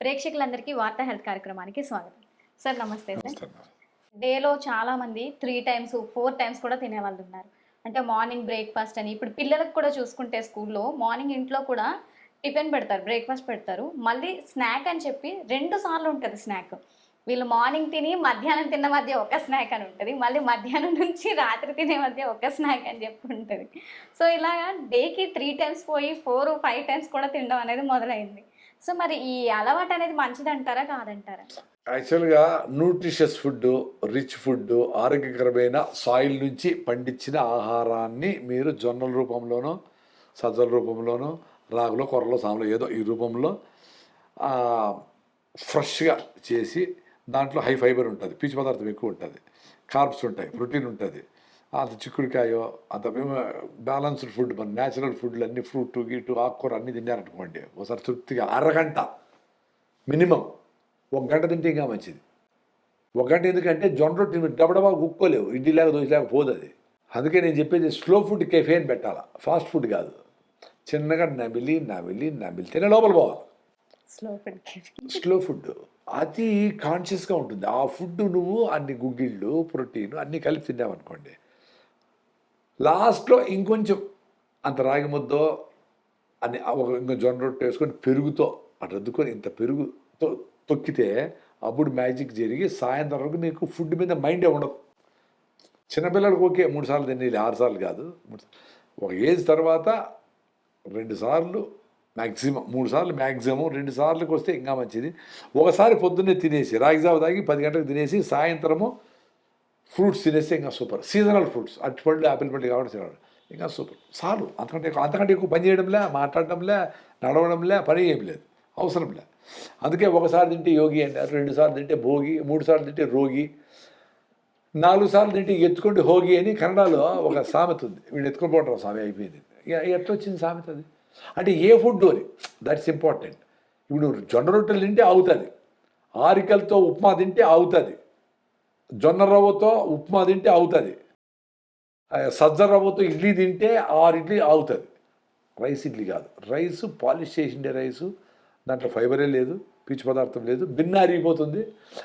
ప్రేక్షకులందరికీ వార్తా హెల్త్ కార్యక్రమానికి స్వాగతం. సార్ నమస్తే సార్. డేలో చాలా మంది త్రీ టైమ్స్ ఫోర్ టైమ్స్ కూడా తినే వాళ్ళు ఉన్నారు. అంటే మార్నింగ్ బ్రేక్ఫాస్ట్ అని. ఇప్పుడు పిల్లలకు కూడా చూసుకుంటే స్కూల్లో మార్నింగ్ ఇంట్లో కూడా టిఫిన్ పెడతారు బ్రేక్ఫాస్ట్ పెడతారు. మళ్ళీ స్నాక్ అని చెప్పి రెండు సార్లు ఉంటుంది స్నాక్. వీళ్ళు మార్నింగ్ తిని మధ్యాహ్నం తిన్న మధ్య ఒక స్నాక్ అని ఉంటుంది. మళ్ళీ మధ్యాహ్నం నుంచి రాత్రి తినే మధ్య ఒక స్నాక్ అని చెప్పి ఉంటుంది. సో ఇలాగా డేకి త్రీ టైమ్స్ పోయి ఫోర్ ఫైవ్ టైమ్స్ కూడా తినడం అనేది మొదలైంది. సో మరి ఈ అలవాటు అనేది మంచిదంటారా కాదంటారా? యాక్చువల్గా న్యూట్రిషియస్ ఫుడ్ రిచ్ ఫుడ్ ఆరోగ్యకరమైన సాయిల్ నుంచి పండించిన ఆహారాన్ని మీరు జొన్నల రూపంలోనో సజ్జల రూపంలోనో రాగులో కొర్రలో సాములో ఏదో ఈ రూపంలో ఫ్రెష్గా చేసి దాంట్లో హై ఫైబర్ ఉంటుంది పీచు పదార్థం ఎక్కువ ఉంటుంది కార్బ్స్ ఉంటాయి ప్రోటీన్ ఉంటుంది. అంత చిక్కుడుకాయో అంత బ్యాలన్స్డ్ ఫుడ్ మన న్యాచురల్ ఫుడ్లు అన్ని ఫ్రూట్ గీటు ఆకుకూర అన్నీ తిన్నారనుకోండి ఒకసారి తృప్తిగా అరగంట మినిమం ఒక గంట తింటే ఇంకా మంచిది. ఒక గంట ఎందుకంటే జొన్న రొట్టి మీరు డబడబా కుక్కోలేవు ఇడ్లీలాగా దోశలాగా పోదు అది. అందుకే నేను చెప్పేది స్లో ఫుడ్ కెఫేన్ పెట్టాలా ఫాస్ట్ ఫుడ్ కాదు. చిన్నగా నమిలి నమిలి నమిలి తినే లోపల పోవాలి. స్లో ఫుడ్ స్లో ఫుడ్ అది కాన్షియస్గా ఉంటుంది. ఆ ఫుడ్ నువ్వు అన్ని గుగ్గిళ్ళు ప్రోటీన్ అన్నీ కలిపి తిన్నావనుకోండి లాస్ట్లో ఇంకొంచెం అంత రాగి ముద్దో అని ఒక ఇంకో జొన్న రొట్టె వేసుకొని పెరుగుతో అటు అద్దుకొని ఇంత పెరుగుతో తొక్కితే అప్పుడు మ్యాజిక్ జరిగి సాయంత్రం వరకు నీకు ఫుడ్ మీద మైండే ఉండదు. చిన్నపిల్లలకు ఓకే మూడు సార్లు తినేది ఆరు సార్లు కాదు. మూడు ఒక ఏజ్ తర్వాత రెండు సార్లు మ్యాక్సిమం మూడు సార్లు మ్యాక్సిమం రెండు సార్లకు వస్తే ఇంకా మంచిది. ఒకసారి పొద్దున్నే తినేసి రాగిజావ తాగి పది గంటలకు తినేసి సాయంత్రము ఫ్రూట్స్ తినేస్తే ఇంకా సూపర్. Seasonal fruits. అట్టి పళ్ళు ఆపిల్ పళ్ళు కాబట్టి తినడం ఇంకా సూపర్. చాలు. అంతకంటే ఎక్కువ అంతకంటే ఎక్కువ పని చేయడంలే మాట్లాడడంలే నడవడంలే పని ఏం లేదు. అవసరంలే. అందుకే ఒకసారి తింటే యోగి అంటారు రెండు సార్లు తింటే భోగి మూడు సార్లు తింటే రోగి నాలుగు సార్లు తింటే ఎత్తుకుంటే హోగి అని కన్నడలో ఒక సామెత ఉంది. వీళ్ళు ఎత్తుకొని పోవటం సామె అయిపోయింది. ఇక ఎట్లా వచ్చింది సామెత అది? అంటే ఏ ఫుడ్ అని. దట్స్ ఇంపార్టెంట్ ఇప్పుడు జొండ జొన్న రొట్టెలు తింటే అవుతుంది ఆరికలతో ఉప్మా తింటే అవుతుంది జొన్న రవ్వతో ఉప్మా తింటే అవుతుంది. సజ్జ రవ్వతో ఇడ్లీ తింటే ఆరు ఇడ్లీ అవుతుంది. రైస్ ఇడ్లీ కాదు. రైస్ పాలిష్ చేసిండే రైసు దాంట్లో ఫైబరే లేదు పీచు పదార్థం లేదు భిన్న అరిగిపోతుంది.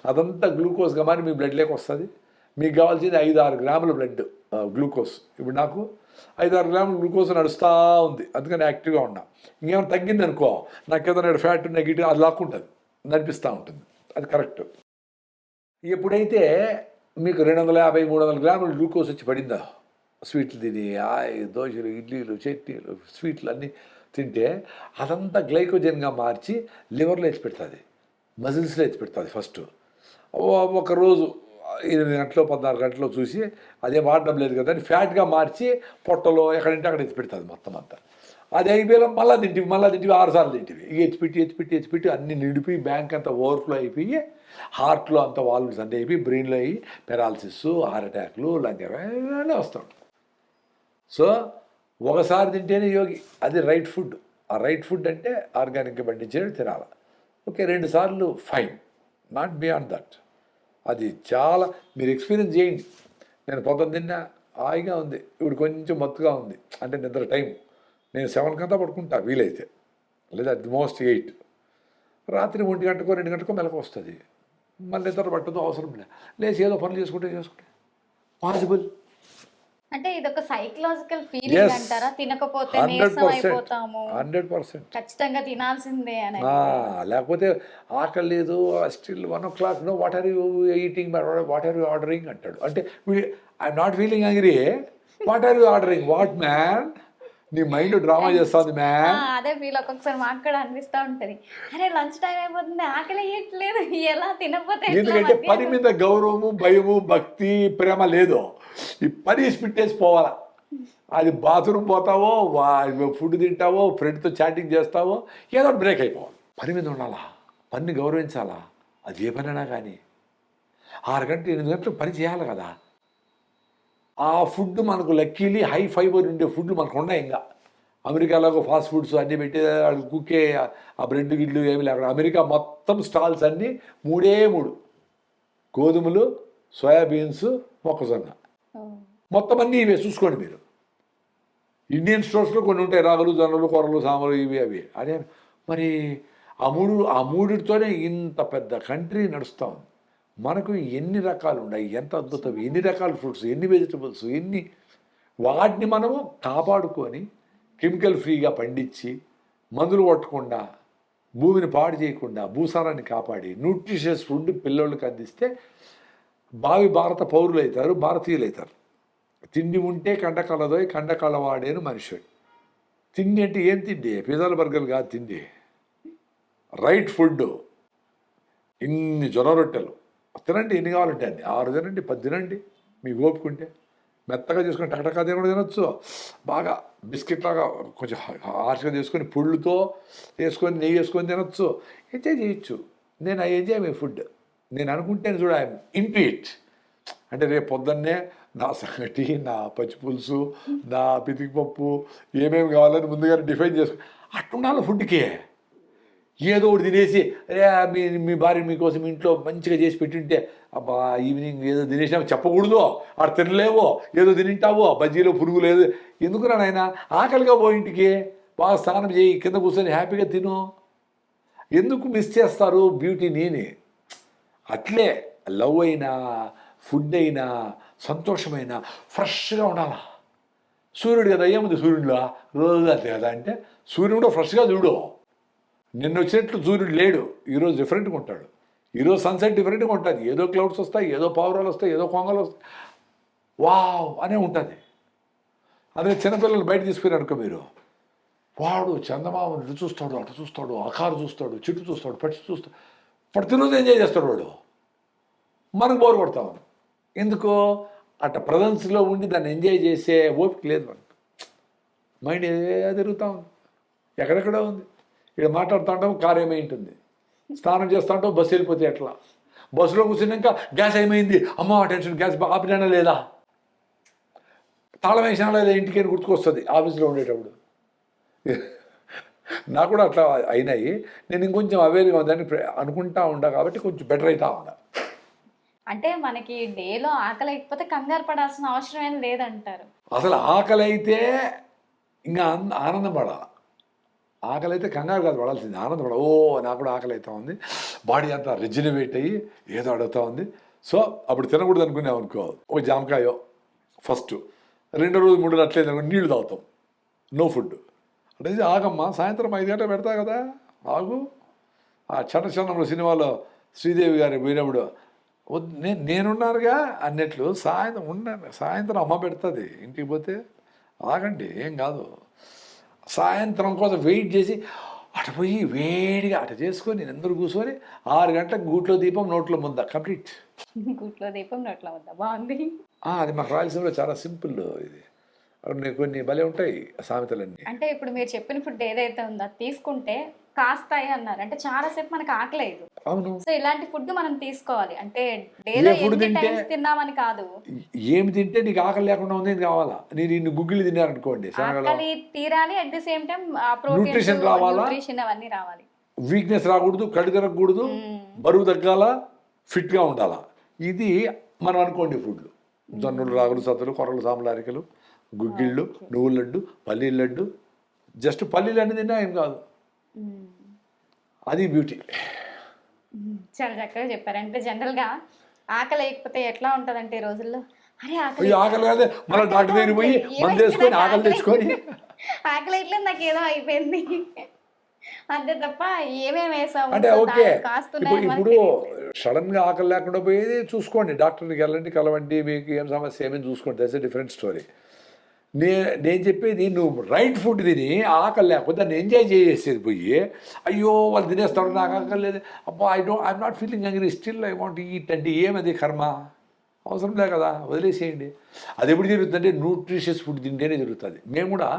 అదంతా గ్లూకోజ్గా మారి మీ బ్లడ్లోకి వస్తుంది. మీకు కావాల్సింది ఐదు ఆరు గ్రాముల బ్లడ్ గ్లూకోజ్. ఇప్పుడు నాకు ఐదు ఆరు గ్రాములు గ్లూకోజ్ నడుస్తూ ఉంది. అందుకని యాక్టివ్గా ఉన్నా. ఇంకేమైనా తగ్గింది అనుకో నాకు ఏదైనా ఫ్యాట్ నెగిటివ్ అది లాక్కుంటుంది. నడిపిస్తూ ఉంటుంది. అది కరెక్ట్. ఎప్పుడైతే మీకు రెండు వందల యాభై మూడు వందల గ్రాములు గ్లూకోజ్ వచ్చి పడిందా స్వీట్లు తిని దోశలు ఇడ్లీలు చట్నీలు స్వీట్లు అన్నీ తింటే అదంతా గ్లైకోజన్గా మార్చి లివర్లో ఎత్తి పెడుతుంది మజిల్స్లో ఎత్తి పెడుతుంది ఫస్ట్. ఒకరోజు ఎనిమిది గంటలు పద్నాలుగు గంటలో చూసి అదే వాడడం లేదు కదా అని ఫ్యాట్గా మార్చి పొట్టలో ఎక్కడంటే అక్కడ ఎత్తి పెడుతుంది మొత్తం అంతా. అది అయిపోయిన మళ్ళీ తింటివి మళ్ళీ తింటివి ఆరుసార్లు తింటివి. ఇక ఎత్తిపెట్టి ఎత్తిపెట్టి ఎత్తిపెట్టి అన్ని నిడిపి బ్యాంక్ అంతా ఓవర్ఫ్లో అయిపోయి హార్ట్లో అంత వాల్వ్స్ అంటే అయిపోయి బ్రెయిన్లో అయ్యి పెరాలసిస్ హార్ట్ అటాక్లు లంగ్ వస్తాం. సో ఒకసారి తింటేనే యోగి. అది రైట్ ఫుడ్ ఆ రైట్ ఫుడ్ అంటే ఆర్గానిక్గా పండించేది తినాలి. ఓకే రెండు సార్లు ఫైన్ నాట్ బియాండ్ దట్ అది చాలా మీరు ఎక్స్పీరియన్స్ చేయండి. నేను పొద్దున్న తిన్నా హాయిగా ఉంది. ఇప్పుడు కొంచెం మత్తుగా ఉంది. అంటే నిద్ర టైం నేను సెవెన్ కంతా పడుకుంటా వీలైతే. లేదా అట్ ది మోస్ట్ ఎయిట్. రాత్రి ఒంటి గంటకో రెండు గంటకో మెలకు వస్తుంది. మళ్ళీ నిద్ర పట్టదు అవసరం లే. లేచి ఏదో పనులు చేసుకుంటే చేసుకుంటే. పాసిబుల్. అంటే ఇది ఒక సైకలాజికల్ ఫీలింగ్. అంటారా? తినకపోతే హండ్రెడ్ నీరసం పర్సెంట్. అయిపోతాము. Hundred percent. ఖచ్చితంగా తినాల్సిందే అని లేకపోతే ఆకలి లేదు still one o'clock no what are you eating what are you ordering అంటాడు. అంటే I'm not feeling hungry what are you ordering what man నీ మైండ్ డ్రామా చేస్తుంది ఆ, మ్యాన్ అదే ఫీల్ ఒక్కొక్కసారి మాకు కూడా అనిపిస్తూ ఉంటది. అరే లంచ్ టైం అయిపోతుంది ఆకలి వేయట్లేదు ఎలా తినకపోతే ఎందుకంటే పని? మీద గౌరవము భయము భక్తి ప్రేమ లేదు. ఈ పని పెట్టేసి పోవాలా. అది బాత్రూమ్ పోతావో ఫుడ్ తింటావో ఫ్రెండ్తో చాటింగ్ చేస్తావో ఏదో బ్రేక్ అయిపోవాలి. పని మీద ఉండాలా? పని గౌరవించాలా? అది ఏ పనైనా కానీ. ఆరు గంటలు ఎనిమిది గంటలు పని చేయాలి కదా. ఆ ఫుడ్ మనకు లక్కీలీ హై ఫైబర్ ఉండే ఫుడ్లు మనకు ఉన్నాయి ఇంకా. అమెరికాలో ఫాస్ట్ ఫుడ్స్ అన్నీ పెట్టి వాళ్ళు కుక్కే ఆ బ్రెడ్ గిడ్లు ఏమి లేకుండా. అమెరికా మొత్తం స్టాల్స్ అన్నీ మూడే మూడు. గోధుమలు సోయాబీన్స్ మొక్కజొన్న. మొత్తం అన్నీ ఇవే చూసుకోండి మీరు. ఇండియన్ స్టోర్స్లో కొన్ని ఉంటాయి రాగులు జొన్నలు కూరలు సామలు ఇవి అవి. అదే మరి ఆ మూడు ఆ మూడితోనే ఇంత పెద్ద కంట్రీ నడుస్తూ ఉంది. మనకు ఎన్ని రకాలు ఉన్నాయి ఎంత అద్భుతం. ఎన్ని రకాల ఫ్రూట్స్ ఎన్ని వెజిటబుల్స్ ఎన్ని వాటిని మనము కాపాడుకొని కెమికల్ ఫ్రీగా పండించి మందులు కొట్టకుండా భూమిని పాడు చేయకుండా భూసారాన్ని కాపాడి న్యూట్రిషియస్ ఫుడ్ పిల్లలకు అందిస్తే భావి భారత పౌరులు అవుతారు భారతీయులు అవుతారు తిండి ఉంటే కండకలదోయ్ కండకలవాడేను మనుషుడు తిండి అంటే ఏం తిండి? పిజ్జాల బర్గర్లు కాదు తిండి. రైట్ ఫుడ్ ఇన్ని జొన్న రొట్టెలు. తినండి ఎన్ని కావాలంటే అన్ని. ఆరు తినండి పది తినండి మీ ఓపుకుంటే మెత్తగా చేసుకొని టకటకా తినడం తినొచ్చు. బాగా బిస్కెట్ లాగా కొంచెం హార్ష్గా చేసుకొని పుళ్ళుతో వేసుకొని నెయ్యి వేసుకొని తినొచ్చు. ఎంజాయ్ చేయొచ్చు. నేను ఐ ఎంజాయ్ మై ఫుడ్. నేను అనుకుంటేనే చూడ ఐఎమ్ ఇంటూ ఇట్. అంటే రేపు పొద్దున్నే నా సంగటి నా పచ్చి పులుసు నా పితికి పప్పు ఏమేమి కావాలని ముందుగానే డిఫైన్ చేసుకో అట్టుండాలి ఫుడ్కే. ఏదో ఒకటి తినేసి అరే మీ మీ భార్య మీకోసం ఇంట్లో మంచిగా చేసి పెట్టింటే అబ్బా ఈవినింగ్ ఏదో తినేసినా చెప్పకూడదు ఆడ తినలేవో ఏదో తినింటావో బజ్జీలో పురుగు లేదు. ఎందుకురా నాయన? ఆకలిగా పో ఇంటికి బాగా స్నానం చేయి కింద కూర్చొని హ్యాపీగా తిను. ఎందుకు మిస్ చేస్తారు బ్యూటీ నేను? అట్లే లవ్ అయినా ఫుడ్ అయినా సంతోషమైనా ఫ్రెష్గా ఉండాలా? సూర్యుడు కదా ఏముంది సూర్యుడిలో? రోజు అంతే కదా అంటే సూర్యుడు కూడా ఫ్రెష్గా చూడు. నిన్న వచ్చినట్లు సూర్యుడు లేడు. ఈరోజు డిఫరెంట్గా ఉంటాడు. ఈరోజు సన్సెట్ డిఫరెంట్గా ఉంటుంది. ఏదో క్లౌడ్స్ వస్తాయి ఏదో పావురాలు వస్తాయి ఏదో కొంగలు వస్తాయి. వావ్ అనే ఉంటుంది. అదే చిన్నపిల్లలు బయట తీసుకుని అనుకో మీరు. వాడు చందమామను ఇటు చూస్తాడు అటు చూస్తాడు ఆకారు చూస్తాడు చెట్టు చూస్తాడు పచ్చి చూస్తాడు. ప్రతిరోజు ఎంజాయ్ చేస్తాడు వాడు. మనకు బోర్ కొడతాం ఎందుకు అట్ట ప్రజెన్స్లో ఉండి దాన్ని ఎంజాయ్ చేసే ఓపిక లేదు మనకు. మైండ్ ఏ తిరుగుతూ ఉంది. ఎక్కడెక్కడ ఉంది. ఇక్కడ మాట్లాడుతూ ఉంటాం కారు ఏమైంటుంది స్నానం చేస్తూ ఉంటాం బస్సు వెళ్ళిపోతే ఎట్లా? బస్సులో కూర్చున్నాక గ్యాస్ ఏమైంది? అమ్మ టెన్షన్ గ్యాస్ ఆపినా లేదా? తాళం వేసినా లేదా? ఇంటికి గుర్తుకొస్తుంది ఆఫీస్లో ఉండేటప్పుడు. నాకు కూడా అట్లా అయినాయి. నేను ఇంకొంచెం అవేర్గా ఉందని అనుకుంటా ఉండా కాబట్టి కొంచెం బెటర్ అవుతా ఉండా అంటే మనకి డేలో ఆకలి లేకపోతే కంగారు పడాల్సిన అవసరం ఏం లేదంటారు. అసలు ఆకలి అయితే ఇంకా ఆనందం పడాలి? ఆకలి అయితే కంగారు కాదు పడాల్సింది. ఆనందపడ ఓ నాకు కూడా ఆకలి అవుతా ఉంది. బాడీ అంతా రిజినవేట్ అయ్యి ఏదో అడుగుతా ఉంది. సో అప్పుడు తినకూడదు అనుకున్నాం అనుకో ఒక జామకాయో ఫస్ట్ రెండో రోజు మూడు రోజులు అట్లేదు అనుకో నీళ్ళు తాగుతాం. నో ఫుడ్ అంటే ఆగమ్మా సాయంత్రం ఐదు గంటలు పెడతా కదా ఆగు. ఆ చన్న చన్నంలో సినిమాలో శ్రీదేవి గారి పోయినప్పుడు నేను నేనున్నానుగా అన్నట్లు సాయంత్రం ఉన్నాను సాయంత్రం అమ్మ పెడుతుంది. ఇంటికి పోతే ఆగండి ఏం కాదు. సాయంత్రం కోసం వెయిట్ చేసి అటు పోయి వేడిగా అటు చేసుకొని నేను అందరూ కూర్చొని ఆరు గంటలకు గూట్లో దీపం నోట్లో ముద్ద కంప్లీట్. గుట్లో దీపం నోట్లో వద్దా బాగుంది. అది మాకు రాయలసీమలో చాలా సింపుల్ ఇది. కొన్ని భలే ఉంటాయి సామెతలన్నీ. అంటే ఇప్పుడు మీరు చెప్పిన ఫుడ్ ఏదైతే ఉందో తీసుకుంటే కాస్తాయి అన్నారు. అంటే చాలా సేపు మనకు ఆకలేదు. అవును. సో ఇలాంటి ఫుడ్ మనం తీసుకోవాలి. అంటే డేలో ఎన్ని టైమ్స్ తిన్నామని కాదు. ఏమి తింటే నీకు ఆకలి లేకుండా ఉంది కావాలా? నేను ఇన్ని గుగ్గిళ్ళు తిన్నారనుకోండి ఆకలి తీరాలి అట్ ది సేమ్ టైం రావాలా? న్యూట్రిషన్ అవన్నీ రావాలి. వీక్నెస్ రాకూడదు కళ్ళు తిరగకూడదు బరువు తగ్గాల ఫిట్గా ఉండాలా? ఇది మనం అనుకోండి ఫుడ్లు. జొన్నలు రాగులు సత్తలు కొర్రలు సాంబలారికలు గుగ్గిళ్ళు నువ్వుల లడ్డు పల్లీల లడ్డు. జస్ట్ పల్లీలు అన్ని తిన్నా ఏం కాదు. అది బ్యూటీ. చాలా చక్కగా చెప్పారు. అంటే జనరల్గా ఆకలి లేకపోతే ఎట్లా ఉంటదంటే ఈ రోజుల్లో? అరే ఆకలి ఆకలి కాదే. మళ్ళీ డాక్టర్ పోయి మందు వేసుకొని ఆకలి తెచ్చుకొని. ఆకలి ఇట్లా నాకు ఏదో అయిపోయింది. అంతే తప్ప ఏమేమి వేసాము అంటే ఓకే. ఇప్పుడు. సడన్గా ఆకలి లేకుండా పోయేది చూసుకోండి. డాక్టర్కి వెళ్ళండి కలవండి మీకు ఏం సమస్య ఏమని చూసుకోండి. దట్స్ డిఫరెంట్ స్టోరీ నే నేను చెప్పేది నువ్వు రైట్ ఫుడ్ తిని ఆకలి లేకపోతే దాన్ని ఎంజాయ్ చేసేది పోయి అయ్యో వాళ్ళు తినేస్తాడు నాకు ఆకలి లేదు. అబ్బా I don't I'm not feeling hungry still I want eat అంటే ఏమది కర్మ? అవసరం లే కదా వదిలేసేయండి. అది ఎప్పుడు జరుగుతుందంటే న్యూట్రిషియస్ ఫుడ్ తింటేనే జరుగుతుంది. మేము కూడా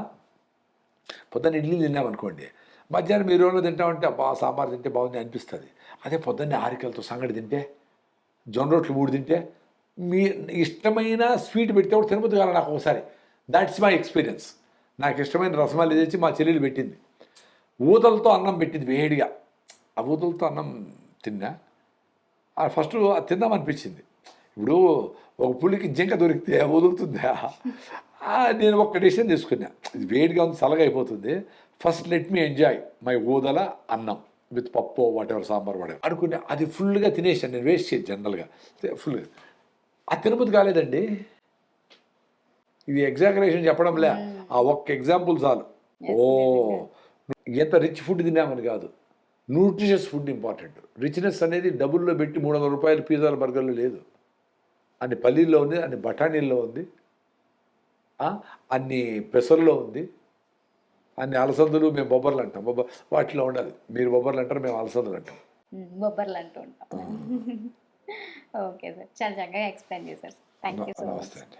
పొద్దున్న ఇడ్లీ తిన్నామనుకోండి మధ్యాహ్నం మీరు రోజు తింటామంటే అబ్బా సాంబార్ తింటే బాగుంది అనిపిస్తుంది. అదే పొద్దున్నే ఆరికలతో సంగటి తింటే జొన్న రొట్లు మూడు తింటే మీ ఇష్టమైన స్వీట్ పెడితే కూడా తినబోద్దు కదా నాకు ఒకసారి. దాట్స్ మై ఎక్స్పీరియన్స్ నాకు ఇష్టమైన రసమాలి తెచ్చి మా చెల్లెలు పెట్టింది. ఊతలతో అన్నం పెట్టింది వేడిగా. ఆ ఊతలతో అన్నం తిన్నా. ఆ ఫస్ట్ అది తిందామనిపించింది. ఇప్పుడు ఒక పులికి జింక దొరికితే వదులుతుందా నేను ఒక డిసిషన్ తీసుకున్నా. ఇది వేడిగా ఉంది చల్లగా అయిపోతుంది. First let me enjoy my ఊదల అన్నం విత్ పప్పు వాట్ ఎవర్ సాంబార్ వాడే అనుకున్నా. అది ఫుల్గా తినేసాను. నేను వేస్ట్ చేయను జనరల్గా ఫుల్గా అది తినబుద్ధి కాలేదండి. ఇది ఎగ్జాగరేషన్ చెప్పడంలే. ఆ ఒక్క ఎగ్జాంపుల్ చాలు. ఓ ఎంత రిచ్ ఫుడ్ తిన్నామని కాదు. న్యూట్రిషియస్ ఫుడ్ ఇంపార్టెంట్ రిచ్నెస్ అనేది డబుల్లో పెట్టి మూడు వందల రూపాయలు పిజ్జాల బర్గర్లు లేదు. అన్ని పల్లీల్లో ఉంది అన్ని బఠానీల్లో ఉంది. అన్ని పెసర్లో ఉంది. అన్ని అలసందులు మేము బొబ్బర్లు అంటాం. బొబ్బ వాటిలో ఉండాలి. మీరు బొబ్బర్లు అంటారు మేము అలసందులు అంటాం. మ్మ్. బొబ్బర్లు అంటూ ఉంటాం. ఓకే సార్ చాలా చక్కగా ఎక్స్ప్లెయిన్ చేశారు థ్యాంక్ యూ సో మచ్ నమస్తే అండి.